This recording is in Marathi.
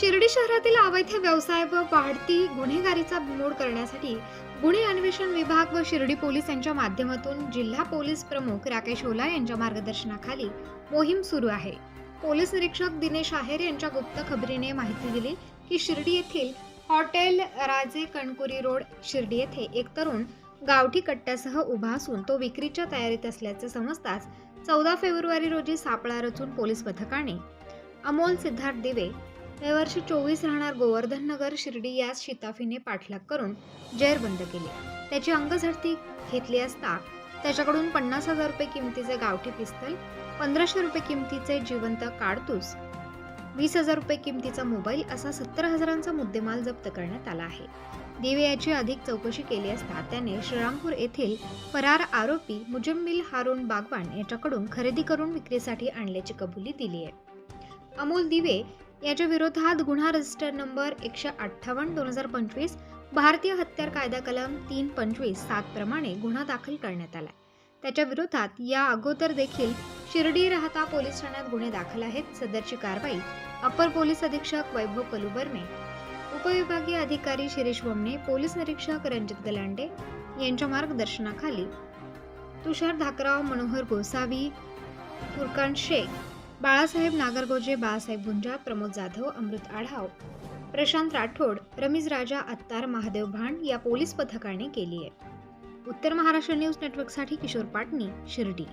शिर्डी शहरातील अवैध व्यवसाय व वाढती गुन्हेगारीचा बिमोड करण्यासाठी गुन्हे अन्वेषण विभाग व शिर्डी पोलीस यांच्या माध्यमातून जिल्हा पोलीस प्रमुख राकेश ओला यांच्या मार्गदर्शनाखाली मोहीम सुरू आहे. पोलीस निरीक्षक दिनेश आहेर यांच्या गुप्त खबरीने माहिती दिली की शिर्डी येथील हॉटेल राजे कणकुरी रोड शिर्डी येथे एक तरुण गावठी कट्ट्यासह उभा असून तो विक्रीच्या तयारीत असल्याचे समजताच चौदा फेब्रुवारी रोजी सापळा रचून पोलीस पथकाने अमोल सिद्धार्थ दिवे हे वर्ष चोवीस राहणार गोवर्धन नगर शिर्डी यास शिताफीने पाठलाग करून जेरबंद केले. त्याची अंगझडती घेतली असता त्याच्याकडून पन्नास हजार रुपये किमतीचे गावठी पिस्तल पंधराशे रुपये किमतीचे जिवंत काडतूस वीस हजार रुपये किमतीचा मोबाईल असा सत्तर हजारांचा मुद्देमाल जप्त करण्यात आला आहे. दिवे याची अधिक चौकशी केली असता त्याने श्रीरामपूर येथील फरार आरोपी मुजम्मिल हारून बागवान याच्याकडून खरेदी करून विक्रीसाठी आणल्याची कबुली दिली आहे अमोल दिवे याच्या विरोधात गुन्हा रजिस्टर नंबर एकशे अठ्ठावन्न दोन हजार पंचवीस भारतीय हत्यार कायदा कलम तीन पंचवीस सात प्रमाणे गुन्हा दाखल करण्यात आला त्याच्या विरोधात या अगोदर देखील शिर्डी राहता पोलीस ठाण्यात गुन्हे दाखल आहेत. सदरची कारवाई अपर पोलीस अधीक्षक वैभव कलुबर्ने उपविभागीय अधिकारी शिरीष वमने पोलीस निरीक्षक रंजित गलांडे यांच्या मार्गदर्शनाखाली तुषार धाकराव मनोहर गोसावी फुरकान शेख बाळासाहेब नागरगोजे बाळासाहेब गुंजा प्रमोद जाधव अमृत आढाव प्रशांत राठोड रमीज राजा अत्तार महादेव भांड या पोलीस पथकाने केली आहे. उत्तर महाराष्ट्र न्यूज नेटवर्कसाठी किशोर पाटणी शिर्डी.